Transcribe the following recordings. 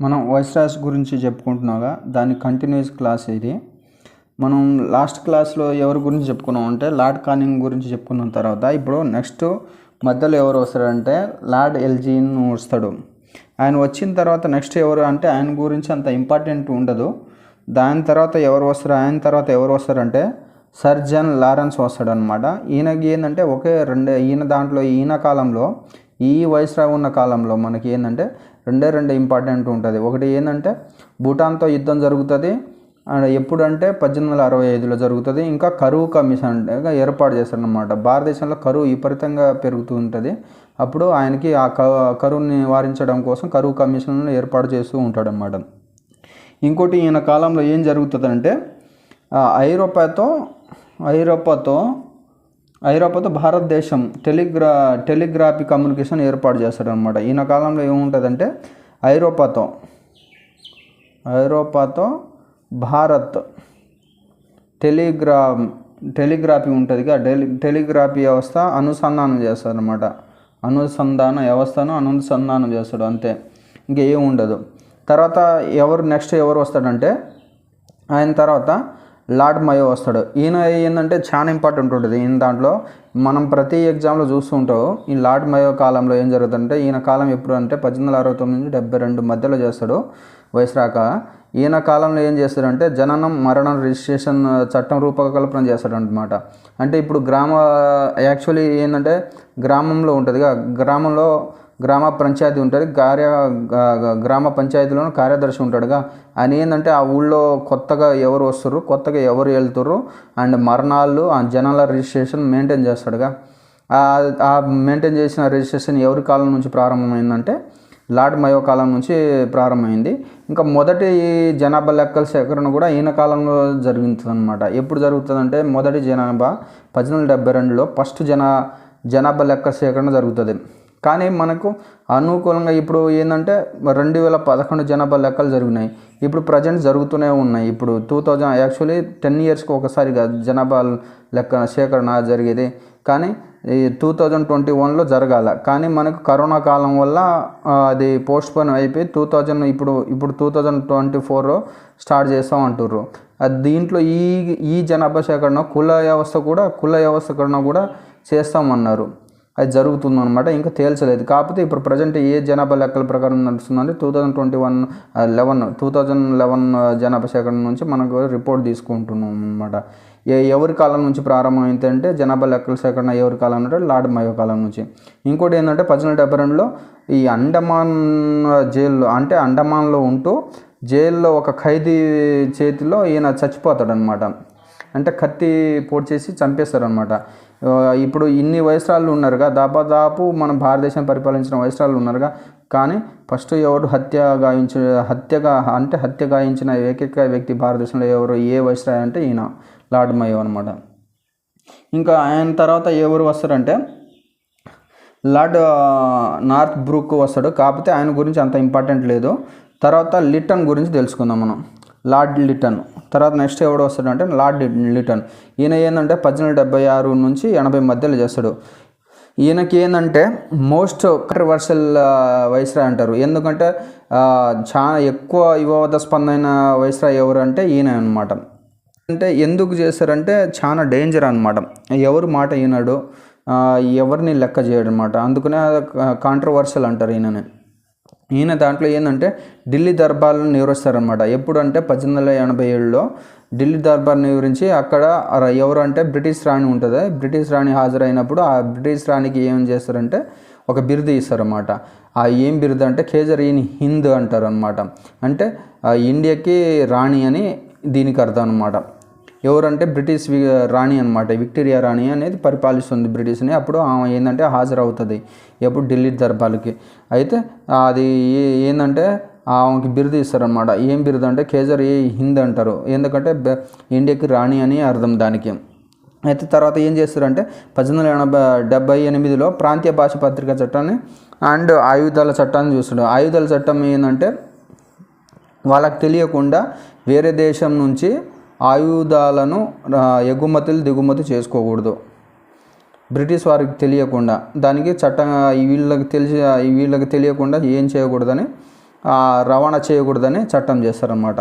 మనం వైస్రాస్ గురించి చెప్పుకుంటున్నాగా దాని కంటిన్యూస్ క్లాస్ ఇది. మనం లాస్ట్ క్లాస్లో ఎవరి గురించి చెప్పుకున్నాం అంటే లార్డ్ కానింగ్ గురించి చెప్పుకున్న తర్వాత ఇప్పుడు నెక్స్ట్ మధ్యలో ఎవరు వస్తారంటే లార్డ్ ఎల్జీన్ వస్తాడు. ఆయన వచ్చిన తర్వాత నెక్స్ట్ ఎవరు అంటే ఆయన గురించి అంత ఇంపార్టెంట్ ఉండదు. దాని తర్వాత ఎవరు వస్తారు ఆయన తర్వాత ఎవరు వస్తారంటే సర్జన్ లారెన్స్ వస్తాడు అనమాట ఈయనకి ఏంటంటే ఒకే రెండు ఈయన దాంట్లో ఈయన కాలంలో ఈ వయసు ఉన్న కాలంలో మనకి ఏంటంటే రెండే రెండే ఇంపార్టెంట్ ఉంటుంది. ఒకటి ఏంటంటే భూటాన్తో యుద్ధం జరుగుతుంది. అండ్ ఎప్పుడంటే పద్దెనిమిది వందల అరవై ఐదులో జరుగుతుంది. ఇంకా కరువు కమిషన్ అంటే ఏర్పాటు చేస్తారనమాట భారతదేశంలో కరువు విపరీతంగా పెరుగుతూ ఉంటుంది. అప్పుడు ఆయనకి ఆ క కరువుని నివారించడం కోసం కరువు కమిషన్ ఏర్పాటు చేస్తూ ఉంటాడనమాట ఇంకోటి ఈయన కాలంలో ఏం జరుగుతుందంటే ఐరోపాతో ఐరోపాతో ఐరోపాతో భారతదేశం టెలిగ్రా టెలిగ్రాఫీ కమ్యూనికేషన్ ఏర్పాటు చేస్తాడనమాట ఈయన కాలంలో ఏముంటుందంటే ఐరోపాతో ఐరోపాతో భారత్ టెలిగ్రా టెలిగ్రాఫీ ఉంటుంది టెలి టెలిగ్రాఫీ వ్యవస్థ అనుసంధానం చేస్తారనమాట అనుసంధాన వ్యవస్థను అనుసంధానం చేస్తాడు అంతే. ఇంకేం ఉండదు తర్వాత ఎవరు నెక్స్ట్ ఎవరు వస్తాడంటే ఆయన తర్వాత లార్డ్ మయో వస్తాడు. ఈయన ఏంటంటే చాలా ఇంపార్టెంట్ ఉంటుంది. ఈయన దాంట్లో మనం ప్రతి ఎగ్జామ్లో చూస్తూ ఉంటావు ఈ లార్డ్ మయో కాలంలో ఏం జరుగుతుందంటే ఈయన కాలం ఎప్పుడు అంటే పద్దెనిమిది వందల అరవై తొమ్మిది నుంచి డెబ్బై రెండు మధ్యలో చేస్తాడు వయసు రాక ఈయన కాలంలో ఏం చేస్తాడంటే జననం మరణం రిజిస్ట్రేషన్ చట్టం రూపకల్పన చేస్తాడు అనమాట అంటే ఇప్పుడు గ్రామ యాక్చువల్లీ ఏంటంటే గ్రామంలో ఉంటుందిగా గ్రామంలో గ్రామ పంచాయతీ ఉంటుంది కార్య గ్రామ పంచాయతీలోనూ కార్యదర్శి ఉంటాడుగా. ఆయన ఏంటంటే ఆ ఊళ్ళో కొత్తగా ఎవరు వస్తారు కొత్తగా ఎవరు వెళ్తారు అండ్ మరణాలు ఆ జనాల రిజిస్ట్రేషన్ మెయింటైన్ చేస్తాడుగా. ఆ- మెయింటైన్ చేసిన రిజిస్ట్రేషన్ ఎవరి కాలం నుంచి ప్రారంభమైందంటే లార్డ్ మయో కాలం నుంచి ప్రారంభమైంది. ఇంకా మొదటి జనాభా లెక్కల సేకరణ కూడా ఈయన కాలంలో జరుగుతుంది అనమాట ఎప్పుడు జరుగుతుందంటే మొదటి జనాభా పద్దెనిమిది డెబ్బై రెండులో ఫస్ట్ జనా జనాభా లెక్క సేకరణ జరుగుతుంది. కానీ మనకు అనుకూలంగా ఇప్పుడు ఏంటంటే రెండు వేల పదకొండు జనాభా లెక్కలు జరిగినాయి. ఇప్పుడు ప్రజెంట్ జరుగుతూనే ఉన్నాయి. ఇప్పుడు టూ థౌజండ్ యాక్చువల్లీ టెన్ ఇయర్స్కి ఒకసారి జనాభా లెక్క సేకరణ జరిగేది. కానీ ఈ టూ థౌజండ్ ట్వంటీ వన్లో జరగాల. కానీ మనకు కరోనా కాలం వల్ల అది పోస్ట్ పోన్ అయిపోయి టూ థౌజండ్ ఇప్పుడు ఇప్పుడు టూ థౌజండ్ ట్వంటీ ఫోర్లో స్టార్ట్ చేస్తాం అంటుర్రు. అది దీంట్లో ఈ ఈ జనాభా సేకరణ కుల వ్యవస్థ కూడా కుల వ్యవస్థకరణ కూడా చేస్తామన్నారు. అది జరుగుతుంది అనమాట ఇంకా తేల్చలేదు. కాకపోతే ఇప్పుడు ప్రజెంట్ ఏ జనాభా లెక్కల ప్రకారం నడుస్తుందంటే two thousand twenty one eleven two thousand eleven జనాభా సేకరణ నుంచి మనకు రిపోర్ట్ తీసుకుంటున్నాం అనమాట ఏ ఎవరి కాలం నుంచి ప్రారంభమైందంటే జనాభా లెక్కల సేకరణ ఎవరి కాలం అంటే లార్డ్ మయో కాలం నుంచి. ఇంకోటి ఏంటంటే పద్దెనిమిది డెబ్బై రెండులో ఈ అండమాన్ జైల్లో అంటే అండమాన్లో ఉంటూ జైల్లో ఒక ఖైదీ చేతిలో ఈయన చచ్చిపోతాడనమాట అంటే కత్తి పోటీ చేసి చంపేస్తారనమాట ఇప్పుడు ఇన్ని వయసురాళ్ళు ఉన్నారుగా దాదాపు మన భారతదేశం పరిపాలించిన వయసురాళ్ళు ఉన్నారుగా కానీ ఫస్ట్ ఎవరు హత్య గాయించ హత్యగా అంటే హత్య గాయించిన ఏకైక వ్యక్తి భారతదేశంలో ఎవరు ఏ వయసురాయి అంటే ఈయన లార్డ్ మయో అనమాట ఇంకా ఆయన తర్వాత ఎవరు వస్తారంటే లార్డ్ నార్త్ బ్రూక్ వస్తాడు. కాకపోతే ఆయన గురించి అంత ఇంపార్టెంట్ లేదు. తర్వాత లిటన్ గురించి తెలుసుకుందాం మనం. Lord Lytton. తర్వాత నెక్స్ట్ ఎవడు వస్తాడంటే లార్డ్ లిటన్. ఈయన ఏంటంటే పద్దెనిమిది డెబ్బై ఆరు నుంచి ఎనభై మధ్యలో చేస్తాడు. ఈయనకి ఏంటంటే మోస్ట్ కంట్రవర్షియల్ వైస్రాయ్ అంటారు. ఎందుకంటే చాలా ఎక్కువ వివాదాస్పదమైన వైస్రాయ్ ఎవరు అంటే ఈయన అనమాట అంటే ఎందుకు చేశారంటే చాలా డేంజర్ అనమాట ఎవరు మాట ఈనాడు ఎవరిని లెక్క చేయడం అనమాట అందుకనే కాంట్రవర్షియల్ అంటారు ఈయనని. ఈయన దాంట్లో ఏంటంటే ఢిల్లీ దర్బార్లను నివరిస్తారనమాట ఎప్పుడు అంటే పద్దెనిమిది వందల ఎనభై ఏడులో ఢిల్లీ దర్బార్ని వివరించి అక్కడ ఎవరంటే ఎవరు అంటే బ్రిటిష్ రాణి ఉంటుంది. బ్రిటిష్ రాణి హాజరైనప్పుడు ఆ బ్రిటిష్ రాణికి ఏం చేస్తారంటే ఒక బిరుదు ఇస్తారన్నమాట. ఆ ఏం బిరుదు అంటే కేజర్ ఇన్ హింద్ అంటారు అనమాట అంటే ఆ ఇండియాకి రాణి అని దీనికి అర్థం అనమాట ఎవరంటే బ్రిటిష్ రాణి అనమాట విక్టోరియా రాణి అనేది పరిపాలిస్తుంది బ్రిటిష్ని. అప్పుడు ఆమె ఏంటంటే హాజరవుతుంది. ఎప్పుడు ఢిల్లీ దర్బార్కి. అయితే అది ఏ- ఏంటంటే ఆమెకి బిరుదు ఇస్తారనమాట ఏం బిరుదు అంటే కేజర్ ఏ హింద్ అంటారు. ఎందుకంటే ఇండియాకి రాణి అని అర్థం దానికి. అయితే తర్వాత ఏం చేస్తారంటే పద్దెనిమిది వందల ఎనభై డెబ్బై ఎనిమిదిలో ప్రాంతీయ భాష పత్రిక చట్టాన్ని అండ్ ఆయుధాల చట్టాన్ని చూస్తాడు. ఆయుధాల చట్టం ఏంటంటే వాళ్ళకి తెలియకుండా వేరే దేశం నుంచి ఆయుధాలను ఎగుమతులు దిగుమతి చేసుకోకూడదు. బ్రిటిష్ వారికి తెలియకుండా దానికి చట్టం వీళ్ళకి తెలిసి వీళ్ళకి తెలియకుండా ఏం చేయకూడదని రవాణా చేయకూడదని చట్టం చేస్తారనమాట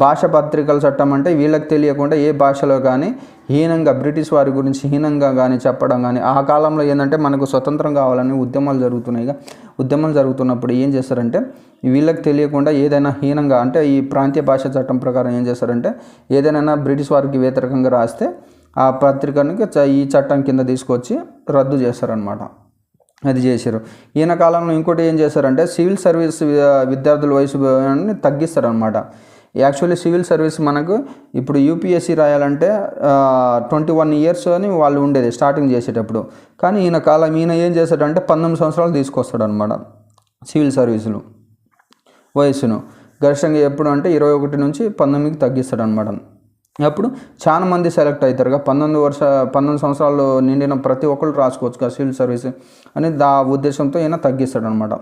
భాష పత్రికల చట్టం అంటే వీళ్ళకి తెలియకుండా ఏ భాషలో కానీ హీనంగా బ్రిటిష్ వారి గురించి హీనంగా కానీ చెప్పడం కానీ ఆ కాలంలో ఏంటంటే మనకు స్వతంత్రం కావాలని ఉద్యమాలు జరుగుతున్నాయి ఉద్యమాలు జరుగుతున్నప్పుడు ఏం చేస్తారంటే వీళ్ళకి తెలియకుండా ఏదైనా హీనంగా అంటే ఈ ప్రాంతీయ భాష చట్టం ప్రకారం ఏం చేస్తారంటే ఏదైనా బ్రిటిష్ వారికి వ్యతిరేకంగా రాస్తే ఆ పత్రికని చ- ఈ చట్టం కింద తీసుకొచ్చి రద్దు చేస్తారనమాట అది చేశారు. ఈయన కాలంలో ఇంకోటి ఏం చేశారంటే సివిల్ సర్వీస్ విద్యార్థుల వయసు తగ్గిస్తారనమాట యాక్చువల్లీ సివిల్ సర్వీస్ మనకు ఇప్పుడు యూపీఎస్సీ రాయాలంటే ట్వంటీ వన్ ఇయర్స్ అని వాళ్ళు ఉండేది స్టార్టింగ్ చేసేటప్పుడు. కానీ ఈయన కాలం ఈయన ఏం చేశాడంటే పంతొమ్మిది సంవత్సరాలు తీసుకొస్తాడనమాట సివిల్ సర్వీసులు వయసును. గరిష్టంగా ఎప్పుడు అంటే ఇరవై ఒకటి నుంచి పంతొమ్మిదికి తగ్గిస్తాడనమాట అప్పుడు చాలా మంది సెలెక్ట్ అవుతారుగా. పంతొమ్మిది వర్ష పంతొమ్మిది సంవత్సరాలు నిండిన ప్రతి ఒక్కరు రాసుకోవచ్చు కదా సివిల్ సర్వీస్ అని దా ఉద్దేశంతో ఈయన తగ్గిస్తాడు అనమాట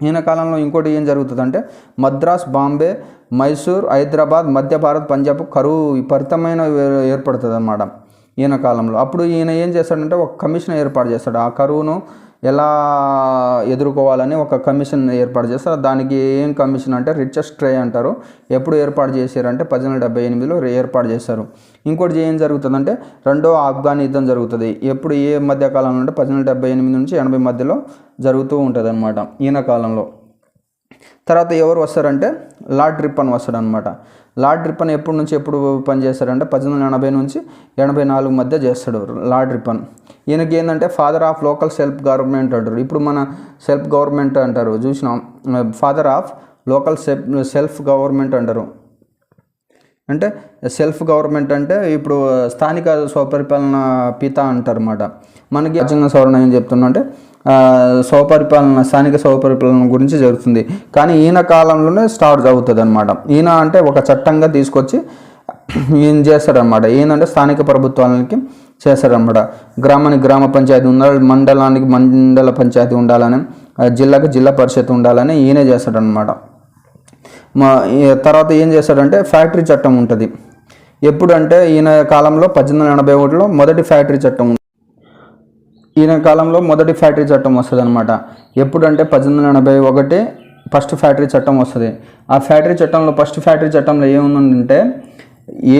ఈయన కాలంలో ఇంకోటి ఏం జరుగుతుందంటే మద్రాస్ బాంబే మైసూర్ హైదరాబాద్ మధ్య భారత్ పంజాబ్ కరువు విపరీతమైన ఏర్పడుతుంది అనమాట ఈయన కాలంలో. అప్పుడు ఈయన ఏం చేస్తాడంటే ఒక కమిషన్ ఏర్పాటు చేస్తాడు. ఆ కరువును ఎలా ఎదుర్కోవాలని ఒక కమిషన్ ఏర్పాటు చేస్తారు. దానికి ఏం కమిషన్ అంటే రిచెస్ట్ ట్రే అంటారు. ఎప్పుడు ఏర్పాటు చేశారంటే పద్దెనిమిది డెబ్బై ఎనిమిదిలో ఏర్పాటు చేశారు. ఇంకోటి ఏం జరుగుతుందంటే రెండో ఆఫ్ఘాన్ యుద్ధం జరుగుతుంది. ఎప్పుడు ఏ మధ్య కాలంలో అంటే పద్దెనిమిది డెబ్బై ఎనిమిది నుంచి ఎనభై మధ్యలో జరుగుతూ ఉంటుంది అనమాట ఈయన కాలంలో. తర్వాత ఎవరు వస్తారంటే లార్డ్ రిప్పన్ వస్తాడు అనమాట లార్డ్ రిపన్ ఎప్పటి నుంచి ఎప్పుడు పనిచేస్తాడంటే పద్దెనిమిది వందల ఎనభై నుంచి ఎనభై నాలుగు మధ్య చేస్తాడు లార్డ్ రిపన్ ఈయనకి ఏంటంటే father of local self government అంటారు. ఇప్పుడు మన సెల్ఫ్ గవర్నమెంట్ అంటారు. చూసినాం. Father of local self self government అంటారు. అంటే సెల్ఫ్ గవర్నమెంట్ అంటే ఇప్పుడు స్థానిక స్వపరిపాలన పిత అంటారు అన్నమాట. మనకి రాజ్యాంగ సవరణ ఏం చెప్తున్నా అంటే స్వపరిపాలన స్థానిక స్వపరిపాలన గురించి జరుగుతుంది. కానీ ఈయన కాలంలోనే స్టార్ట్ అవుతుంది అనమాట ఈయన అంటే ఒక చట్టంగా తీసుకొచ్చి ఈయన చేస్తారనమాట ఏంటంటే స్థానిక ప్రభుత్వాలకి చేస్తారనమాట గ్రామానికి గ్రామ పంచాయతీ ఉండాలి మండలానికి మండల పంచాయతీ ఉండాలని జిల్లాకి జిల్లా పరిషత్ ఉండాలని ఈయనే చేస్తాడనమాట మా తర్వాత ఏం చేస్తాడంటే ఫ్యాక్టరీ చట్టం ఉంటుంది. ఎప్పుడంటే ఈయన కాలంలో పద్దెనిమిది వందల ఎనభై ఒకటిలో మొదటి ఫ్యాక్టరీ చట్టం ఈయన కాలంలో మొదటి ఫ్యాక్టరీ చట్టం వస్తుంది అనమాట ఎప్పుడంటే పద్దెనిమిది వందల ఎనభై ఒకటి ఫస్ట్ ఫ్యాక్టరీ చట్టం వస్తుంది. ఆ ఫ్యాక్టరీ చట్టంలో ఫస్ట్ ఫ్యాక్టరీ చట్టంలో ఏముందంటే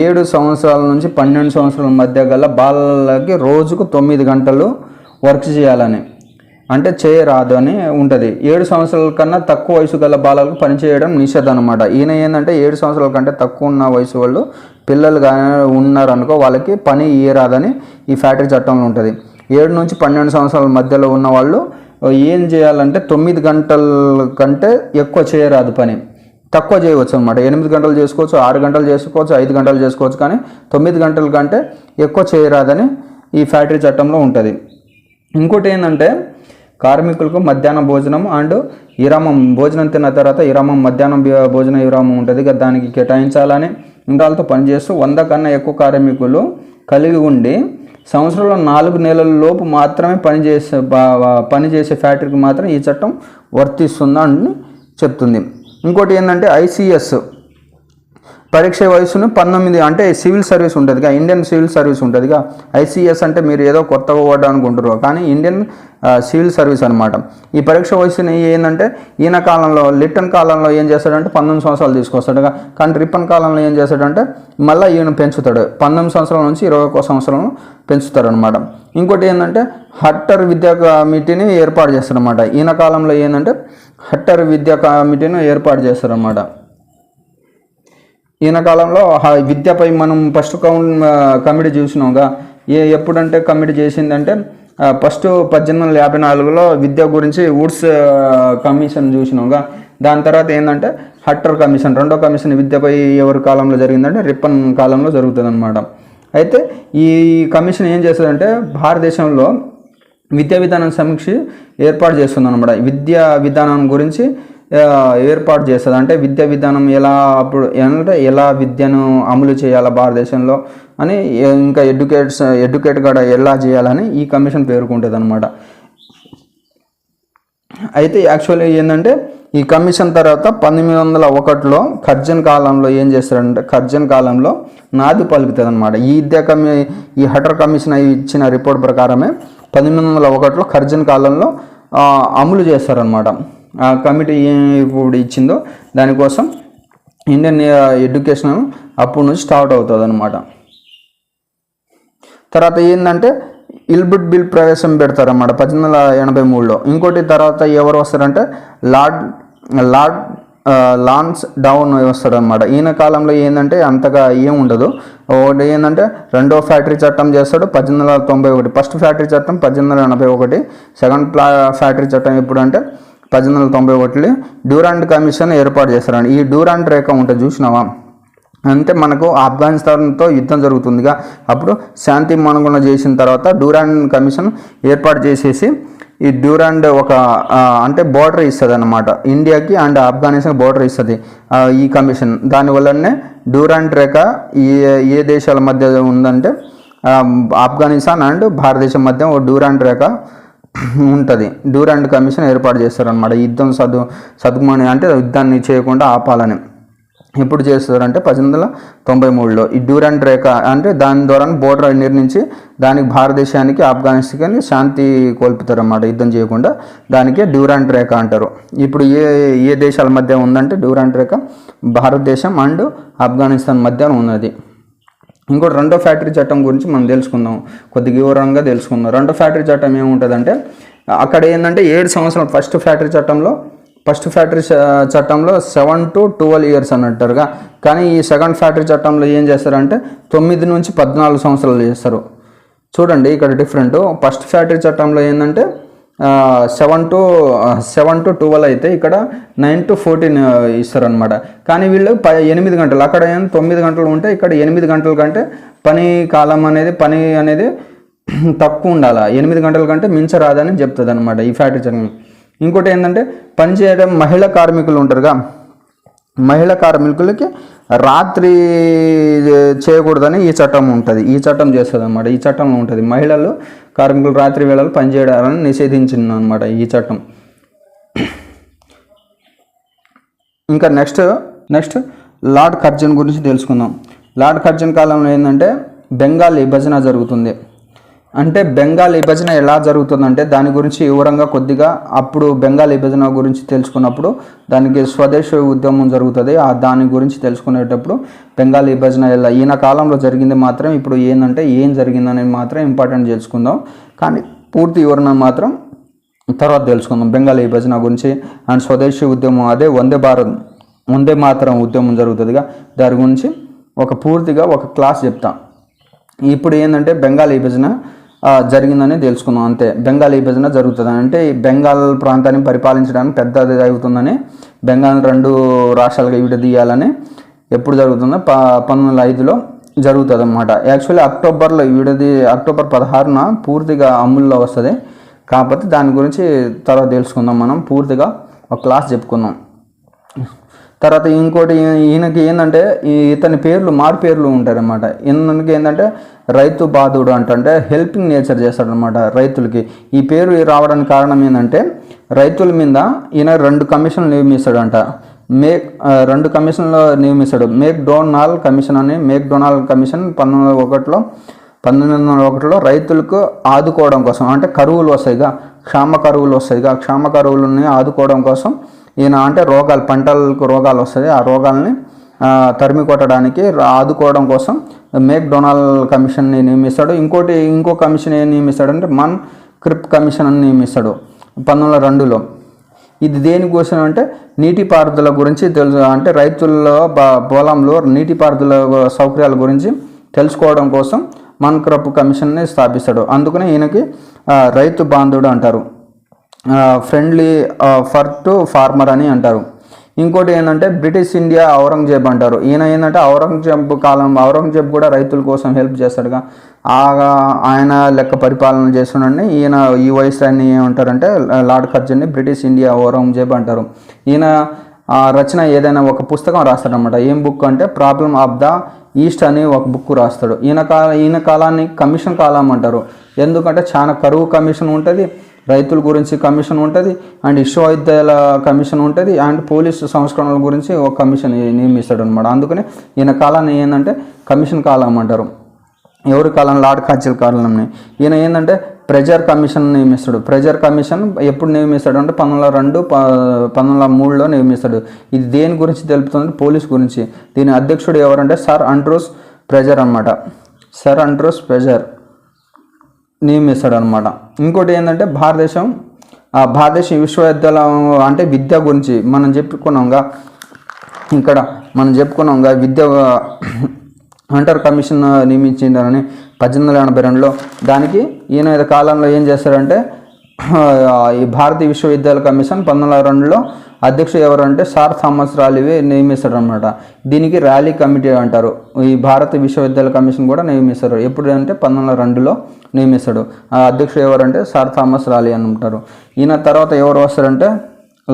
ఏడు సంవత్సరాల నుంచి పన్నెండు సంవత్సరాల మధ్య గల బాలలకి రోజుకు తొమ్మిది గంటలు వర్క్ చేయాలని. అంటే చేయరాదు అని ఉంటుంది. ఏడు సంవత్సరాల కన్నా తక్కువ వయసు గల బాలలకు పనిచేయడం నిషేధం అనమాట ఈయన ఏంటంటే ఏడు సంవత్సరాల కంటే తక్కువ ఉన్న వయసు వాళ్ళు పిల్లలు కానీ ఉన్నారనుకో వాళ్ళకి పని ఇయ్యరాదని ఈ ఫ్యాక్టరీ చట్టంలో ఉంటుంది. ఏడు నుంచి పన్నెండు సంవత్సరాల మధ్యలో ఉన్న వాళ్ళు ఏం చేయాలంటే తొమ్మిది గంటల కంటే ఎక్కువ చేయరాదు పని. తక్కువ చేయవచ్చు అనమాట ఎనిమిది గంటలు చేసుకోవచ్చు ఆరు గంటలు చేసుకోవచ్చు ఐదు గంటలు చేసుకోవచ్చు కానీ తొమ్మిది గంటల కంటే ఎక్కువ చేయరాదని ఈ ఫ్యాక్టరీ చట్టంలో ఉంటుంది. ఇంకోటి ఏంటంటే కార్మికులకు మధ్యాహ్నం భోజనం అండ్ విరామం భోజనం తిన్న తర్వాత విరామం మధ్యాహ్నం భోజన విరామం ఉంటుంది. కదా దానికి కేటాయించాలని ఇంకాలతో పనిచేస్తూ వంద కన్నా ఎక్కువ కార్మికులు కలిగి ఉండి సంవత్సరంలో నాలుగు నెలల లోపు మాత్రమే పనిచేసే పనిచేసే ఫ్యాక్టరీకి మాత్రం ఈ చట్టం వర్తిస్తుందని చెప్తుంది. ఇంకోటి ఏంటంటే ఐసిఎస్ పరీక్ష వయసును పంతొమ్మిది అంటే సివిల్ సర్వీస్ ఉంటుందిగా ఇండియన్ సివిల్ సర్వీస్ ఉంటుందిగా ఐసీఎస్ అంటే మీరు ఏదో కొత్తగా ఓడా అనుకుంటారు కానీ ఇండియన్ సివిల్ సర్వీస్ అనమాట ఈ పరీక్ష వయసుని ఏంటంటే ఈయన కాలంలో లిట్టన్ కాలంలో ఏం చేస్తాడంటే పంతొమ్మిది సంవత్సరాలు తీసుకొస్తాడుగా. కానీ రిప్పన్ కాలంలో ఏం చేస్తాడంటే మళ్ళీ ఈయన పెంచుతాడు. పంతొమ్మిది సంవత్సరాల నుంచి ఇరవై ఒక్క సంవత్సరాలను పెంచుతాడు అనమాట ఇంకోటి ఏంటంటే హట్టర్ విద్యా కమిటీని ఏర్పాటు చేస్తారనమాట ఈయన కాలంలో ఏంటంటే హట్టర్ విద్యా కమిటీని ఏర్పాటు చేస్తారనమాట ఈయన కాలంలో విద్యపై మనం ఫస్ట్ కౌన్ కమిటీ చూసినాంగా ఏ ఎప్పుడంటే కమిటీ చేసిందంటే ఫస్ట్ పద్దెనిమిది వందల యాభై నాలుగులో విద్య గురించి వుడ్స్ కమిషన్ చూసినాంగా దాని తర్వాత ఏంటంటే హట్టర్ కమిషన్ రెండో కమిషన్ విద్యపై ఎవరి కాలంలో జరిగిందంటే రిప్పన్ కాలంలో జరుగుతుంది అయితే ఈ కమిషన్ ఏం చేస్తుందంటే భారతదేశంలో విద్యా విధానం సమీక్ష ఏర్పాటు చేస్తుంది అనమాట విద్యా విధానం గురించి ఏర్పాటు చేస్తుంది. అంటే విద్యా విధానం ఎలా అప్పుడు అంటే ఎలా విద్యను అమలు చేయాలా భారతదేశంలో అని ఇంకా ఎడ్యుకేట్స్ ఎడ్యుకేట్ కూడా ఎలా చేయాలని ఈ కమిషన్ పేర్కొంటుంది అనమాట అయితే యాక్చువల్లీ ఏంటంటే ఈ కమిషన్ తర్వాత పంతొమ్మిది వందల ఒకటిలో ఖర్జన్ కాలంలో ఏం చేస్తారంటే ఖర్జన్ కాలంలో నాది పలుకుతుంది అనమాట ఈ విద్యా కమి ఈ హటర్ కమిషన్ ఇచ్చిన రిపోర్ట్ ప్రకారమే పంతొమ్మిది వందల ఒకటిలో ఖర్జన్ కాలంలో అమలు చేస్తారనమాట ఆ కమిటీ ఏం ఇప్పుడు ఇచ్చిందో దానికోసం ఇండియన్ ఎడ్యుకేషన్ అప్పటి నుంచి స్టార్ట్ అవుతుంది అనమాట తర్వాత ఏంటంటే ఇల్బుట్ బిల్ ప్రవేశం పెడతారన్నమాట పద్దెనిమిది వందల ఎనభై మూడులో. ఇంకోటి తర్వాత ఎవరు వస్తారంటే లార్డ్ లార్డ్ లాన్స్ డౌన్ వస్తాడనమాట ఈయన కాలంలో ఏంటంటే అంతగా ఏం ఉండదు. ఒకటి ఏంటంటే రెండో ఫ్యాక్టరీ చట్టం చేస్తాడు పద్దెనిమిది వందల తొంభై ఒకటి. ఫస్ట్ ఫ్యాక్టరీ చట్టం పద్దెనిమిది వందల ఎనభై ఒకటి. సెకండ్ ప్లా ఫ్యాక్టరీ చట్టం ఎప్పుడంటే పద్దెనిమిది వందల తొంభై ఒకటిలో డ్యూరాంట్ కమిషన్ ఏర్పాటు చేస్తారండి ఈ డ్యూరాంట్ రేఖ ఉంటుంది చూసినావా? అంటే మనకు ఆఫ్ఘనిస్తాన్తో యుద్ధం జరుగుతుందిగా. అప్పుడు శాంతి మనగుణ చేసిన తర్వాత డ్యూరాండ్ కమిషన్ ఏర్పాటు చేసేసి ఈ డ్యూరాండ్ ఒక అంటే బోర్డర్ ఇస్తుంది అనమాట ఇండియాకి అండ్ ఆఫ్ఘనిస్తాన్ బోర్డర్ ఇస్తుంది ఈ కమిషన్. దానివల్లనే డ్యూరాండ్ రేఖ ఏ ఏ దేశాల మధ్య ఉందంటే ఆఫ్ఘనిస్తాన్ అండ్ భారతదేశం మధ్య ఒక డ్యూరాండ్ రేఖ ఉంటుంది. డ్యూరాండ్ కమిషన్ ఏర్పాటు చేస్తారనమాట యుద్ధం సదు సద్గుమని అంటే యుద్ధాన్ని చేయకుండా ఆపాలని. ఎప్పుడు చేస్తారంటే పద్దెనిమిది వందల తొంభై మూడులో. ఈ డ్యూరాండ్ రేఖ అంటే దాని ద్వారా బోర్డర్ నిర్మించి దానికి భారతదేశానికి ఆఫ్ఘనిస్తాన్కి శాంతి కోల్పుతారన్నమాట యుద్ధం చేయకుండా. దానికే డ్యూరాండ్ రేఖ అంటారు. ఇప్పుడు ఏ ఏ దేశాల మధ్య ఉందంటే డ్యూరాండ్ రేఖ? భారతదేశం అండ్ ఆఫ్ఘనిస్తాన్ మధ్య ఉన్నది. ఇంకోటి రెండో ఫ్యాక్టరీ చట్టం గురించి మనం తెలుసుకుందాం. కొద్దిగా వివరంగా తెలుసుకుందాం. రెండో ఫ్యాక్టరీ చట్టం ఏముంటుందంటే అక్కడ ఏంటంటే ఏడు సంవత్సరాలు ఫస్ట్ ఫ్యాక్టరీ చట్టంలో ఫస్ట్ ఫ్యాక్టరీ చట్టంలో సెవెన్ టు ట్వెల్వ్ ఇయర్స్ అని కానీ ఈ సెకండ్ ఫ్యాక్టరీ చట్టంలో ఏం చేస్తారంటే తొమ్మిది నుంచి పద్నాలుగు సంవత్సరాలు చేస్తారు. చూడండి ఇక్కడ డిఫరెంట్. ఫస్ట్ ఫ్యాక్టరీ చట్టంలో ఏంటంటే seven to seven to twelve అయితే ఇక్కడ నైన్ టు ఫోర్టీన్ ఇస్తారనమాట కానీ వీళ్ళు ప ఎనిమిది గంటలు అక్కడ తొమ్మిది గంటలు ఉంటే ఇక్కడ ఎనిమిది గంటల కంటే పని కాలం అనేది పని అనేది తక్కువ ఉండాలా? ఎనిమిది గంటల కంటే మించరాదని చెప్తుంది అనమాట ఈ ఫ్యాక్టరీ చట్టం ఇంకోటి ఏంటంటే పని చేయడం మహిళా కార్మికులు ఉంటారుగా. మహిళా కార్మికులకి రాత్రి చేయకూడదని ఈ చట్టం ఉంటుంది. ఈ చట్టం చేస్తుంది అనమాట ఈ చట్టంలో ఉంటుంది. మహిళలు కార్మికులు రాత్రి వేళలు పనిచేయడాలని నిషేధించింది అనమాట ఈ చట్టం. ఇంకా నెక్స్ట్ నెక్స్ట్ లార్డ్ కర్జన్ గురించి తెలుసుకుందాం. లార్డ్ కర్జన్ కాలంలో ఏంటంటే బెంగాల్ విభజన జరుగుతుంది. అంటే బెంగాల్ విభజన ఎలా జరుగుతుందంటే దాని గురించి వివరంగా కొద్దిగా అప్పుడు బెంగాల్ విభజన గురించి తెలుసుకున్నప్పుడు దానికి స్వదేశ ఉద్యమం జరుగుతుంది. ఆ దాని గురించి తెలుసుకునేటప్పుడు బెంగాల్ విభజన ఎలా ఈయన కాలంలో జరిగింది మాత్రం ఇప్పుడు ఏంటంటే ఏం జరిగిందనేది మాత్రం ఇంపార్టెంట్ తెలుసుకుందాం. కానీ పూర్తి వివరణ మాత్రం తర్వాత తెలుసుకుందాం బెంగాల్ విభజన గురించి. అండ్ స్వదేశీ ఉద్యమం అదే వందే భారత్ వందే మాత్రం ఉద్యమం జరుగుతుందిగా. దాని గురించి ఒక పూర్తిగా ఒక క్లాస్ చెప్తా. ఇప్పుడు ఏంటంటే బెంగాల్ విభజన జరిగిందని తెలుసుకుందాం. అంతే. బెంగాల్ విభజన జరుగుతుంది అంటే ఈ బెంగాల్ ప్రాంతాన్ని పరిపాలించడానికి పెద్దది అవుతుందని బెంగాల్ రెండు రాష్ట్రాలుగా విడదీయాలని ఎప్పుడు జరుగుతుందో ప పంతొమ్మిది వందల ఐదులో జరుగుతుంది అనమాట యాక్చువల్లీ అక్టోబర్లో విడది అక్టోబర్ పదహారున పూర్తిగా అమల్లో వస్తుంది. కాకపోతే దాని గురించి తర్వాత తెలుసుకుందాం మనం. పూర్తిగా ఒక క్లాస్ చెప్పుకుందాం. తర్వాత ఇంకోటి ఈయనకి ఏంటంటే ఈ ఇతని పేర్లు మారు పేర్లు ఉంటారన్నమాట. ఈయనకి ఏంటంటే రైతు బాధుడు అంటే హెల్పింగ్ నేచర్ చేస్తాడనమాట రైతులకి. ఈ పేరు రావడానికి కారణం ఏంటంటే రైతుల మీద ఈయన రెండు కమిషన్లు నియమిస్తాడంట. మేక్ రెండు కమిషన్లు నియమిస్తాడు. మేక్ డోనాల్ కమిషన్ అని మేక్ డోనాల్ కమిషన్ పంతొమ్మిది వందల ఒకటిలో పంతొమ్మిది వందల ఒకటిలో రైతులకు ఆదుకోవడం కోసం అంటే కరువులు వస్తాయిగా క్షామ కరువులు వస్తాయిగా క్షామ కరువులని ఆదుకోవడం కోసం ఈయన అంటే రోగాలు పంటలకు రోగాలు వస్తాయి. ఆ రోగాల్ని తరిమి కొట్టడానికి ఆదుకోవడం కోసం మేక్ డొనాల్డ్ కమిషన్ని నియమిస్తాడు. ఇంకోటి ఇంకో కమిషన్ ఏం నియమిస్తాడంటే మన్ క్రిప్ కమిషన్ అని నియమిస్తాడు పంతొమ్మిది వందల రెండులో. ఇది దేనికోసం అంటే నీటిపారుదల గురించి తెలుసు అంటే రైతుల్లో బ- పొలంలో నీటిపారుదల సౌకర్యాల గురించి తెలుసుకోవడం కోసం మన్ క్రప్ కమిషన్ని స్థాపిస్తాడు. అందుకనే ఈయనకి రైతు బాంధుడు అంటారు. ఫ్రెండ్లీ ఫర్ టు ఫార్మర్ అని అంటారు. ఇంకోటి ఏంటంటే బ్రిటిష్ ఇండియా ఔరంగజేబ్ అంటారు. ఈయన ఏంటంటే ఔరంగజేబ్ కాలం ఔరంగజేబ్ కూడా రైతుల కోసం హెల్ప్ చేస్తాడుగా. ఆగా ఆయన లెక్క పరిపాలన చేస్తున్నాడని ఈయన ఈ వయసుని ఏమంటారంటే లార్డ్ కర్జన్ని బ్రిటిష్ ఇండియా ఔరంగజేబ్ అంటారు. ఈయన రచన ఏదైనా ఒక పుస్తకం రాస్తాడనమాట ఏం బుక్ అంటే ప్రాబ్లమ్ ఆఫ్ ద ఈస్ట్ అని ఒక బుక్ రాస్తాడు. ఈయన కాల ఈయన కాలాన్ని కమిషన్ కాలం అంటారు. ఎందుకంటే చాలా కరువు కమిషన్ ఉంటుంది. రైతుల గురించి కమిషన్ ఉంటుంది అండ్ విశ్వవిద్యాలయాల కమిషన్ ఉంటుంది అండ్ పోలీసు సంస్కరణల గురించి ఒక కమిషన్ నియమిస్తాడు అనమాట అందుకనే ఈయన కాలాన్ని ఏంటంటే కమిషన్ కాలం అంటారు. ఎవరి కాలం? లార్డ్ కార్చిల్ కాలంని. ఈయన ఏంటంటే ప్రెజర్ కమిషన్ నియమిస్తాడు. ప్రెజర్ కమిషన్ ఎప్పుడు నియమిస్తాడు అంటే పంతొమ్మిది వందల రెండు ప- పంతొమ్మిది వందల మూడులో నియమిస్తాడు. ఇది దేని గురించి తెలుపుతుంది పోలీస్ గురించి. దీని అధ్యక్షుడు ఎవరంటే సర్ అండ్రోస్ ప్రెజర్ అనమాట సర్ అండ్రోస్ ప్రెజర్ నియమిస్తాడు అనమాట ఇంకోటి ఏంటంటే భారతదేశం ఆ భారతదేశ విశ్వవిద్యాలయం అంటే విద్య గురించి మనం చెప్పుకున్నాంగా ఇక్కడ మనం చెప్పుకున్నాంగా విద్య హంటర్ కమిషన్ నియమించిందని పద్దెనిమిది వందల ఎనభై రెండులో దానికి ఈయన కాలంలో ఏం చేస్తారంటే ఈ భారతీయ విశ్వవిద్యాలయ కమిషన్ పంతొమ్మిది వందల రెండులో అధ్యక్షుడు ఎవరంటే సార్ థామస్ రాలివే నియమిస్తాడు అనమాట దీనికి ర్యాలీ కమిటీ అంటారు. ఈ భారత విశ్వవిద్యాలయ కమిషన్ కూడా నియమిస్తారు. ఎప్పుడు అంటే పంతొమ్మిది వందల రెండులో నియమిస్తాడు. ఆ అధ్యక్షుడు ఎవరంటే సార్ థామస్ రాలీ అని ఉంటారు. ఈయన తర్వాత ఎవరు వస్తారంటే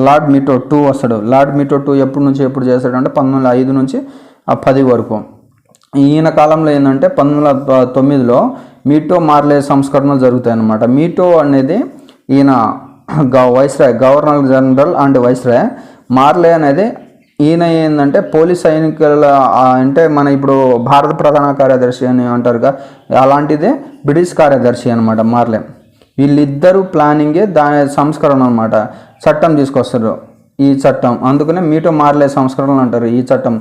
లార్డ్ మీటో టూ వస్తాడు. లార్డ్ మీటో టూ ఎప్పటి నుంచి ఎప్పుడు చేస్తాడంటే పంతొమ్మిది వందల ఐదు నుంచి ఆ పది వరకు. ఈయన కాలంలో ఏంటంటే పంతొమ్మిది వందల తొమ్మిదిలో మీటో మార్లే సంస్కరణలు జరుగుతాయి అన్నమాట మీటో అనేది ఈయన viceroy governor general and viceroy Morley అనేది ఈయన ఏంటంటే పోలీస్ సైనికుల అంటే మన ఇప్పుడు భారత ప్రధాన కార్యదర్శి అని అంటారుగా అలాంటిదే బ్రిటిష్ కార్యదర్శి అనమాట మార్లే. వీళ్ళిద్దరూ ప్లానింగే దాని సంస్కరణ అనమాట చట్టం తీసుకొస్తారు ఈ చట్టం. అందుకనే మీటో మార్లే సంస్కరణలు అంటారు ఈ చట్టం.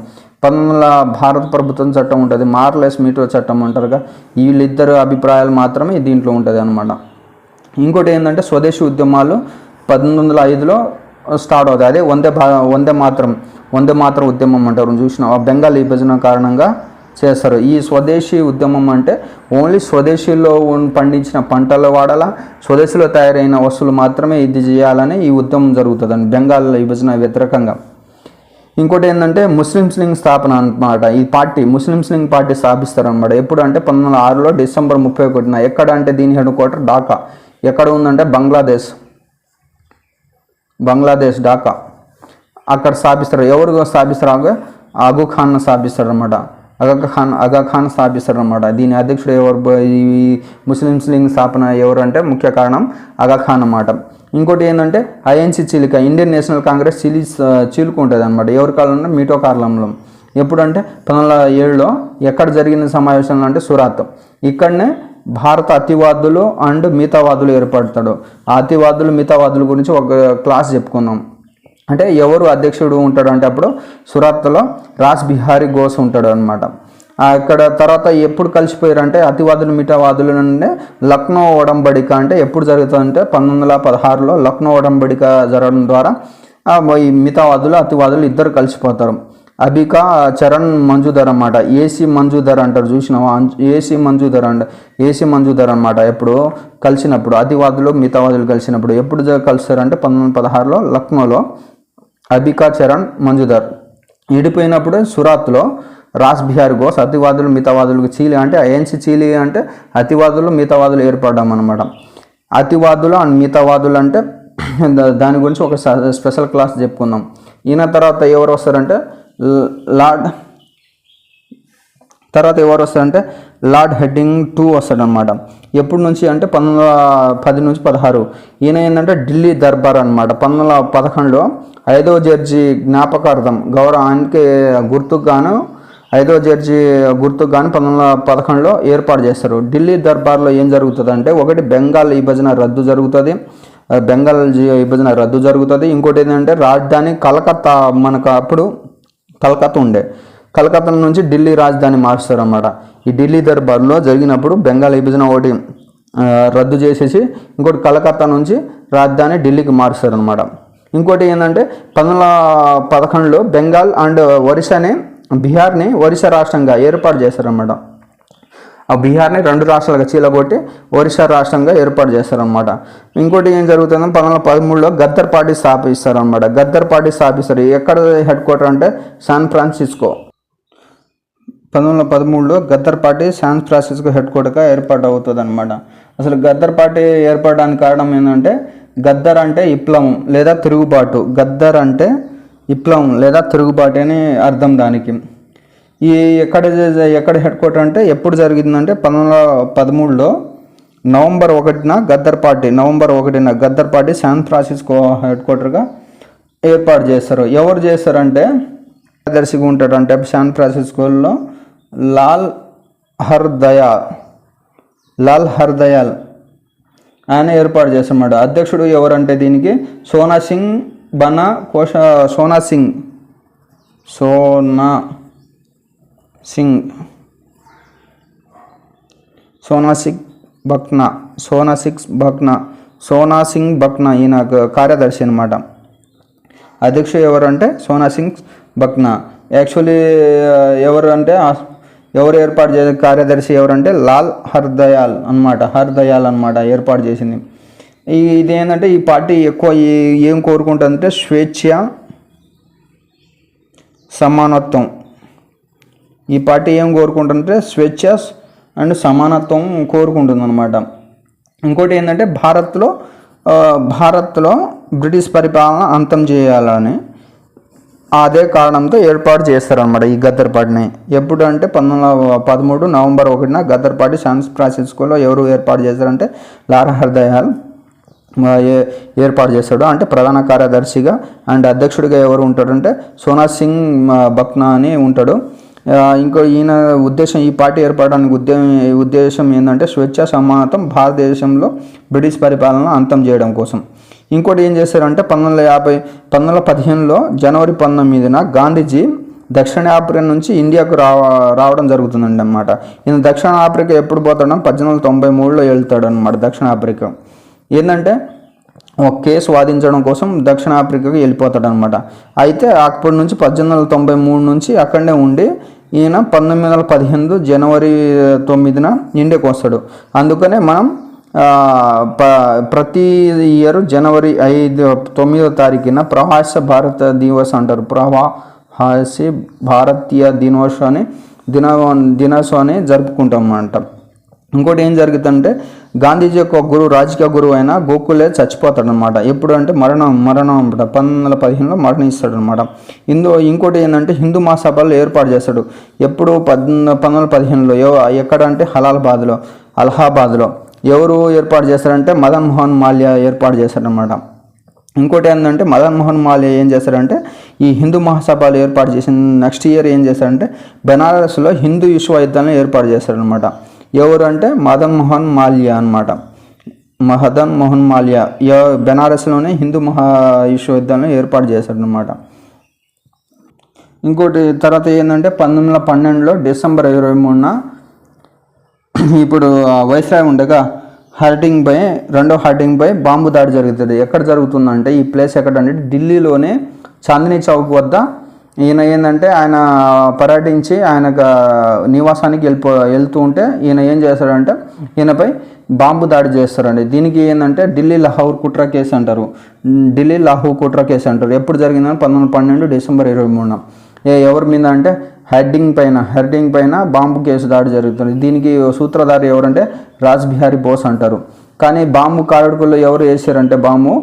పంతొమ్మిది భారత ప్రభుత్వం చట్టం ఉంటుంది మార్లెస్ మీటో చట్టం అంటారుగా వీళ్ళిద్దరు అభిప్రాయాలు మాత్రమే దీంట్లో ఉంటుంది అనమాట ఇంకోటి ఏంటంటే స్వదేశీ ఉద్యమాలు పద్దెనిమిది వందల ఐదులో స్టార్ట్ అవుతాయి. అదే వందే భా వందే మాత్రం వందే మాత్రం ఉద్యమం అంటారు. చూసిన బెంగాల్ విభజన కారణంగా చేస్తారు. ఈ స్వదేశీ ఉద్యమం అంటే ఓన్లీ స్వదేశీలో పండించిన పంటలు వాడాలా? స్వదేశీలో తయారైన వస్తువులు మాత్రమే ఇది చేయాలని ఈ ఉద్యమం జరుగుతుందండి బెంగాల్ విభజన వ్యతిరేకంగా. ఇంకోటి ఏంటంటే ముస్లిమ్స్ లింగ్ స్థాపన అన్నమాట. ఈ పార్టీ ముస్లిమ్స్ లింగ్ పార్టీ స్థాపిస్తారు అనమాట ఎప్పుడు అంటే పంతొమ్మిది వందల ఆరులో డిసెంబర్ ముప్పై ఒకటిన ఎక్కడ అంటే దీని హెడ్ క్వార్టర్ ఢాకా. ఎక్కడ ఉందంటే బంగ్లాదేశ్. బంగ్లాదేశ్ ఢాకా. అక్కడ స్థాపిస్తారు. ఎవరు స్థాపిస్తారు? ఆగు అగు ఖాన్ స్థాపిస్తారు అనమాట అగా ఖాన్ అగా ఖాన్ స్థాపిస్తారు అనమాట దీని అధ్యక్షుడు ఎవరు? ఈ ముస్లిం లింగ్ స్థాపన ఎవరు అంటే ముఖ్య కారణం అగా ఖాన్ అన్నమాట. ఇంకోటి ఏంటంటే ఐఎన్సి చీలిక ఇండియన్ నేషనల్ కాంగ్రెస్ చీలి చీలుకుంటుంది అనమాట ఎవరి కాలంలో? మీటో కాలంలో. ఎప్పుడంటే పంతొమ్మిది వందల ఏడులో ఎక్కడ జరిగిన సమావేశంలో అంటే సురాత్. ఇక్కడనే భారత అతివాదులు అండ్ మిగతావాదులు ఏర్పడతాడు. ఆ అతివాదులు మిగతావాదుల గురించి ఒక క్లాస్ చెప్పుకుందాం. అంటే ఎవరు అధ్యక్షుడు ఉంటాడు అంటే అప్పుడు సురాత్లో రాజ్ బిహారీ ఘోష్ ఉంటాడు అనమాట అక్కడ తర్వాత ఎప్పుడు కలిసిపోయారు అంటే అతివాదులు మిఠావాదులు నుండి లక్నో ఒడంబడిక అంటే ఎప్పుడు జరుగుతుందంటే పంతొమ్మిది వందల పదహారులో లక్నో ఒడంబడిక జరగడం ద్వారా ఈ మిగతావాదులు అతివాదులు ఇద్దరు కలిసిపోతారు. అబికా చరణ్ మంజుధర్ అన్నమాట. ఏసీ మంజుధర్ అంటారు చూసినావా? ఏసీ మంజుధర్ అంట ఏసీ మంజుధర్ అన్నమాట. ఎప్పుడు కలిసినప్పుడు అతివాదులు మితవాదులు కలిసినప్పుడు ఎప్పుడు కలుస్తారంటే పంతొమ్మిది పదహారులో లక్నోలో అబికా చరణ్ మంజుధర్. విడిపోయినప్పుడు సురాత్లో రాస్ బిహార్ ఘోష్ అతివాదులు మితవాదులకు చీలి అంటే ఐఎన్సి చీలి అంటే అతివాదులు మితవాదులు ఏర్పడడం అనమాట అతివాదులు అండ్ మితవాదులు అంటే దాని గురించి ఒక స్పెషల్ క్లాస్ చెప్పుకుందాం. ఈయన తర్వాత ఎవరు వస్తారంటే లార్డ్. తర్వాత ఎవరు వస్తారంటే లార్డ్ హెడ్డింగ్ టూ వస్తాడనమాట ఎప్పటి నుంచి అంటే పంతొమ్మిది వందల పది నుంచి పదహారు. ఈయన ఏంటంటే ఢిల్లీ దర్బార్ అనమాట పంతొమ్మిది వందల పదకొండులో ఐదో జడ్జి జ్ఞాపకార్థం గౌరవానికి గుర్తుకు గాను ఐదో జడ్జి గుర్తుకు గాను పంతొమ్మిది వందల పదకొండులో ఏర్పాటు చేస్తారు. ఢిల్లీ దర్బార్లో ఏం జరుగుతుంది అంటే ఒకటి బెంగాల్ విభజన రద్దు జరుగుతుంది. బెంగాల్ విభజన రద్దు జరుగుతుంది. ఇంకోటి ఏంటంటే రాజధాని కలకత్తా మనకు అప్పుడు కలకత్తా ఉండే. కలకత్తా నుంచి ఢిల్లీ రాజధాని మారుస్తారు అన్నమాట ఈ ఢిల్లీ దర్బార్లో జరిగినప్పుడు బెంగాల్ విభజన ఒకటి రద్దు చేసేసి ఇంకోటి కలకత్తా నుంచి రాజధాని ఢిల్లీకి మారుస్తారు అనమాట ఇంకోటి ఏంటంటే పంతొమ్మిది పదకొండులో బెంగాల్ అండ్ ఒరిస్సాని బీహార్ని ఒరిస్సా రాష్ట్రంగా ఏర్పాటు చేశారన్నమాట. ఆ బీహార్ని రెండు రాష్ట్రాలుగా చీలగొట్టి ఒరిస్సా రాష్ట్రంగా ఏర్పాటు చేస్తారనమాట ఇంకోటి ఏం జరుగుతుందో పంతొమ్మిది వందల పదమూడులో గద్దర్ పార్టీ స్థాపిస్తారనమాట గద్దర్ పార్టీ స్థాపిస్తారు. ఎక్కడ హెడ్ క్వార్టర్ అంటే శాన్ ఫ్రాన్సిస్కో. పంతొమ్మిది వందల పదమూడులో Ghadar party San Francisco head క్వార్టర్గా ఏర్పాటు అవుతుంది అనమాట అసలు గద్దర్ పార్టీ ఏర్పడడానికి కారణం ఏంటంటే గద్దర్ అంటే విప్లవం లేదా తిరుగుబాటు. గద్దర్ అంటే విప్లవం లేదా తిరుగుబాటు అని అర్థం దానికి. ఈ ఎక్కడ ఎక్కడ హెడ్ క్వార్టర్ అంటే ఎప్పుడు జరిగిందంటే పంతొమ్మిది పదమూడులో నవంబర్ ఒకటిన గద్దర్ పార్టీ నవంబర్ ఒకటిన Ghadar party San Francisco head క్వార్టర్గా ఏర్పాటు చేస్తారు ఎవరు చేస్తారంటే దర్శిగా ఉంటాడు అంటే శాన్ ఫ్రాన్సిస్కోలో లాల్ హర్దయాల్ లాల్ హర్దయాల్ ఆయన ఏర్పాటు చేస్తారన్నమాట అధ్యక్షుడు ఎవరంటే దీనికి? సోనా సింగ్ బనా కోష సోనా సింగ్ సోనా సింగ్ సోనాసిక్ బక్నా సోనా బక్నా సోనా సింగ్ బక్నా ఈయన కార్యదర్శి అనమాట అధ్యక్షుడు ఎవరంటే సోనా సింగ్ బక్నా యాక్చువల్లీ ఎవరు అంటే ఎవరు ఏర్పాటు చేసే కార్యదర్శి ఎవరంటే లాల్ హర్దయాల్ అన్నమాట. హర్దయాల్ అన్నమాట ఏర్పాటు చేసింది. ఇది ఇదేంటంటే ఈ పార్టీ ఎక్కువ ఏం కోరుకుంటుందంటే స్వేచ్ఛ సమానత్వం. ఈ పార్టీ ఏం కోరుకుంటుందంటే స్వేచ్ఛ అండ్ సమానత్వం కోరుకుంటుందన్నమాట. ఇంకోటి ఏంటంటే భారత్లో భారత్లో బ్రిటిష్ పరిపాలన అంతం చేయాలని అదే కారణంతో ఏర్పాటు చేస్తారనమాట ఈ గద్దర్ పార్టీని. ఎప్పుడు అంటే పంతొమ్మిది పదమూడు నవంబర్ ఒకటిన గద్దర్ పార్టీ ఫ్రాన్సిస్కోలో ఎవరు ఏర్పాటు చేస్తారంటే లారా హర్దయాల్ ఏ- ఏర్పాటు చేస్తాడు. అంటే ప్రధాన కార్యదర్శిగా అండ్ అధ్యక్షుడిగా ఎవరు ఉంటాడంటే సోనా సింగ్ బక్నా అని ఉంటాడు. ఇంకో ఈయన ఉద్దేశం ఈ పార్టీ ఏర్పడడానికి ఉద్దే ఉద్దేశం ఏంటంటే స్వేచ్ఛ సమానత్వం భారతదేశంలో బ్రిటిష్ పరిపాలన అంతం చేయడం కోసం. ఇంకోటి ఏం చేశారంటే పంతొమ్మిది వందల యాభై పంతొమ్మిది వందల పదిహేనులో జనవరి పంతొమ్మిదిన గాంధీజీ దక్షిణ ఆఫ్రికా నుంచి ఇండియాకు రావ రావడం జరుగుతుందండి అనమాట ఈయన దక్షిణ ఆఫ్రికా ఎప్పుడు పోతాడో పద్దెనిమిది వందల తొంభై మూడులో వెళ్తాడు అనమాట దక్షిణ ఆఫ్రికా. ఏంటంటే ఒక కేసు వాదించడం కోసం దక్షిణ ఆఫ్రికాకి వెళ్ళిపోతాడు అనమాట అయితే అప్పటి నుంచి పద్దెనిమిది వందల తొంభై మూడు నుంచి అక్కడనే ఉండి ఈయన పంతొమ్మిది వందల పదిహేను జనవరి తొమ్మిదిన ఇండియాకి వస్తాడు. అందుకనే మనం ప ప్రతి ఇయర్ జనవరి ఐదు తొమ్మిదో తారీఖున ప్రవాస భారత దివస్ అంటారు. ప్రవాసి భారతీయ దినోత్సవాన్ని దిన దినోత్సవాన్ని జరుపుకుంటాం అన్నమాట ఇంకోటి ఏం జరుగుతుందంటే గాంధీజీ యొక్క గురువు రాజకీయ గురువు అయిన గోకులే చచ్చిపోతాడు అనమాట ఎప్పుడు అంటే మరణం మరణం అనమాట పంతొమ్మిది వందల పదిహేనులో మరణిస్తాడు అనమాట ఇందు ఇంకోటి ఏంటంటే హిందూ మహాసభలు ఏర్పాటు చేస్తాడు ఎప్పుడు పద్ పంతొమ్మిది వందల పదిహేనులో ఎక్కడ అంటే హలాల్బాద్లో అలహాబాద్లో. ఎవరు ఏర్పాటు చేస్తారంటే మదన్ మోహన్ మాల్యా ఏర్పాటు చేశారనమాట ఇంకోటి ఏంటంటే మదన్ మోహన్ మాల్యా ఏం చేశారంటే ఈ హిందూ మహాసభలు ఏర్పాటు చేసిన నెక్స్ట్ ఇయర్ ఏం చేశారంటే బెనారస్లో హిందూ విశ్వవిద్యాలయం ఏర్పాటు చేశారనమాట ఎవరు అంటే మదన్ మోహన్ మాల్యా అనమాట మహదన్ మోహన్ మాల్యా ఎవ- బెనారస్లోనే హిందూ మహా విశ్వవిద్యాలయం ఏర్పాటు చేశాడనమాట ఇంకోటి తర్వాత ఏంటంటే పంతొమ్మిది వందల పన్నెండులో డిసెంబర్ ఇరవై మూడున ఇప్పుడు ఆ వైస్రాయ్ ఉండగా హర్టింగ్ బై రెండో హర్టింగ్ బై బాంబు దాడి జరుగుతుంది. ఎక్కడ జరుగుతుందంటే ఈ ప్లేస్ ఎక్కడంటే ఢిల్లీలోనే చాందినీ చౌక్ వద్ద ఈయన ఏంటంటే ఆయన పర్యటించి ఆయన నివాసానికి వెళ్ళిపో వెళ్తూ ఉంటే ఈయన ఏం చేస్తాడంటే ఈయనపై బాంబు దాడి చేస్తారండి. దీనికి ఏంటంటే ఢిల్లీ లాహోర్ కుట్ర కేసు అంటారు. ఢిల్లీ లాహూ కుట్ర కేసు అంటారు. ఎప్పుడు జరిగిందని పంతొమ్మిది పన్నెండు డిసెంబర్ ఇరవై మూడున. ఏ ఎవరి మీద అంటే హెడ్డింగ్ పైన హెడ్డింగ్ పైన బాంబు కేసు దాడి జరుగుతుంది. దీనికి సూత్రధారి ఎవరంటే రాజ్ బిహారీ బోస్ అంటారు. కానీ బాంబు కారడుకుల్లో ఎవరు వేసారంటే బాంబు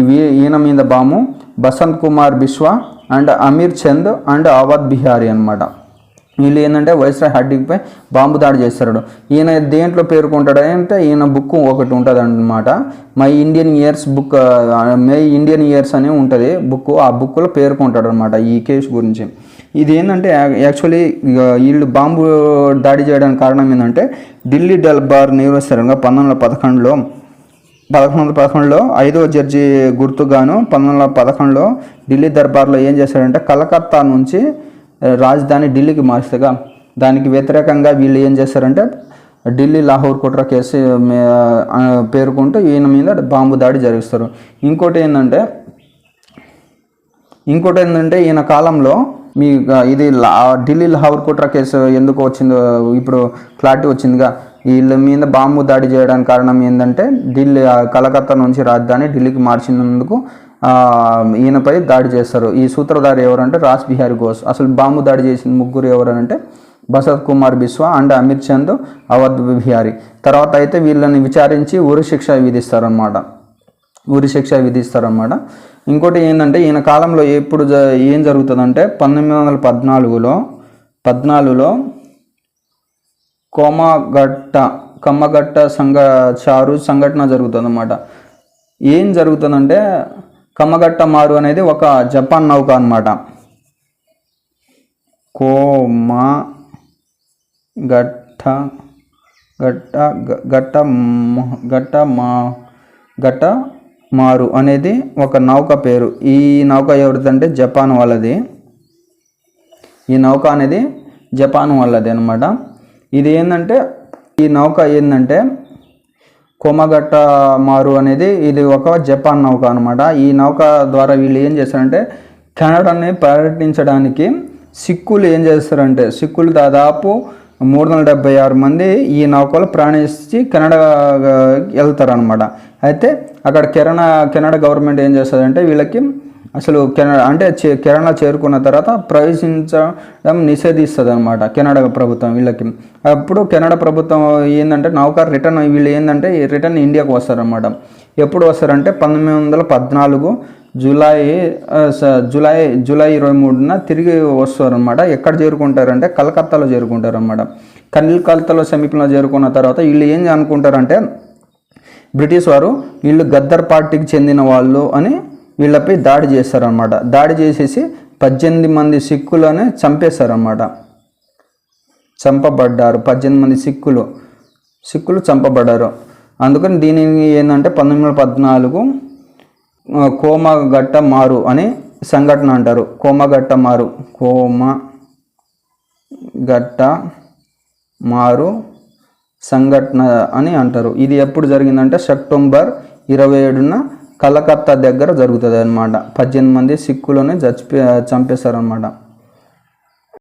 ఇవి ఈయన మీద bomb Basant Kumar Biswa and Amir Chand and Awadh Bihari అనమాట వీళ్ళు ఏంటంటే వైస్రాయ్ హడ్డింగ్పై బాంబు దాడి చేస్తాడు ఈయన దేంట్లో పేర్కొంటాడు అంటే ఈయన బుక్ ఒకటి ఉంటుంది అనమాట my Indian years book my Indian years అనే ఉంటుంది. బుక్ ఆ బుక్లో పేర్కొంటాడు అనమాట ఈ కేసు గురించి. ఇది ఏంటంటే యాక్చువల్లీ వీళ్ళు బాంబు దాడి చేయడానికి కారణం ఏంటంటే ఢిల్లీ డల్బార్ నిర్వహిస్తారంగా పంతొమ్మిది వందల పదకొండులో పదకొండు వందల పదకొండులో ఐదవ జడ్జి గుర్తుగాను పంతొమ్మిది వందల పదకొండులో ఢిల్లీ దర్బార్లో ఏం చేశారంటే కలకత్తా నుంచి రాజధాని ఢిల్లీకి మార్చగా దానికి వ్యతిరేకంగా వీళ్ళు ఏం చేశారంటే ఢిల్లీ లాహోర్ కుట్ర కేసు పేర్కొంటూ ఈయన మీద బాంబు దాడి జరిగిస్తారు. ఇంకోటి ఏంటంటే ఇంకోటి ఏంటంటే ఈయన కాలంలో మీ ఇది ఢిల్లీ లాహోర్ కుట్ర కేసు ఎందుకు వచ్చిందో ఇప్పుడు క్లారిటీ వచ్చిందిగా. వీళ్ళ మీద బాంబు దాడి చేయడానికి కారణం ఏంటంటే ఢిల్లీ కలకత్తా నుంచి రాజధాని ఢిల్లీకి మార్చినందుకు ఈయనపై దాడి చేస్తారు. ఈ సూత్రధారి ఎవరంటే రాజ్ బిహారీ ఘోష్. అసలు బాంబు దాడి చేసిన ముగ్గురు ఎవరంటే బసత్ కుమార్ బిస్వా అండ్ అమిత్ చంద్ అవధ్ బిహారీ. తర్వాత అయితే వీళ్ళని విచారించి ఉరి శిక్ష విధిస్తారనమాట ఉరి శిక్ష విధిస్తారనమాట ఇంకోటి ఏంటంటే ఈయన కాలంలో ఎప్పుడు జ ఏం జరుగుతుందంటే పంతొమ్మిది వందల పద్నాలుగులో పద్నాలుగులో కోమగట్ట కమ్మగట్ట సంఘ చారు సంఘటన జరుగుతుందన్నమాట. ఏం జరుగుతుందంటే కమ్మగట్ట మారు అనేది ఒక జపాన్ నౌక అన్నమాట. కోమ గట్ట గట్ట గ- గట్ట గట్ట మా గట్ట మారు అనేది ఒక నౌక పేరు. ఈ నౌక ఎవరిదంటే జపాన్ వాళ్ళది. ఈ నౌక అనేది జపాన్ వాళ్ళది అనమాట ఇది ఏంటంటే ఈ నౌక ఏంటంటే కొమగట్ట మారు అనేది ఇది ఒక జపాన్ నౌక అనమాట ఈ నౌక ద్వారా వీళ్ళు ఏం చేస్తారంటే కెనడాని పర్యటించడానికి సిక్కులు ఏం చేస్తారంటే సిక్కులు దాదాపు మూడు వందల డెబ్బై ఆరు మంది ఈ నౌకలో ప్రయాణించి కెనడా వెళ్తారనమాట అయితే అక్కడ కెనడా కెనడా గవర్నమెంట్ ఏం చేస్తుందంటే వీళ్ళకి అసలు కెనడా అంటే చే- కెనడా చేరుకున్న తర్వాత ప్రవేశించడం నిషేధిస్తుంది అనమాట కెనడా ప్రభుత్వం వీళ్ళకి. అప్పుడు కెనడా ప్రభుత్వం ఏంటంటే నౌక రిటర్న్ వీళ్ళు ఏంటంటే రిటర్న్ ఇండియాకు వస్తారనమాట ఎప్పుడు వస్తారంటే పంతొమ్మిది వందల పద్నాలుగు జూలై స- జూలై జూలై ఇరవై మూడున తిరిగి వస్తారనమాట ఎక్కడ చేరుకుంటారంటే కలకత్తాలో చేరుకుంటారనమాట కలకత్తాలో సమీపంలో చేరుకున్న తర్వాత వీళ్ళు ఏం అనుకుంటారంటే బ్రిటిష్ వారు వీళ్ళు గద్దర్ పార్టీకి చెందిన వాళ్ళు అని వీళ్ళపై దాడి చేస్తారనమాట దాడి చేసేసి పద్దెనిమిది మంది సిక్కులని చంపేశారనమాట చంపబడ్డారు పద్దెనిమిది మంది సిక్కులు. సిక్కులు చంపబడ్డారు. అందుకని దీనిని ఏంటంటే పంతొమ్మిది వందల పద్నాలుగు కోమగట్ట మారు అని సంఘటన అంటారు. కోమగట్ట మారు కోమ గట్ట మారు సంఘటన అని అంటారు. ఇది ఎప్పుడు జరిగిందంటే సెప్టెంబర్ ఇరవై ఏడున కలకత్తా దగ్గర జరుగుతుంది అనమాట పద్దెనిమిది మంది సిక్కులను చచ్చిపో చంపేశారనమాట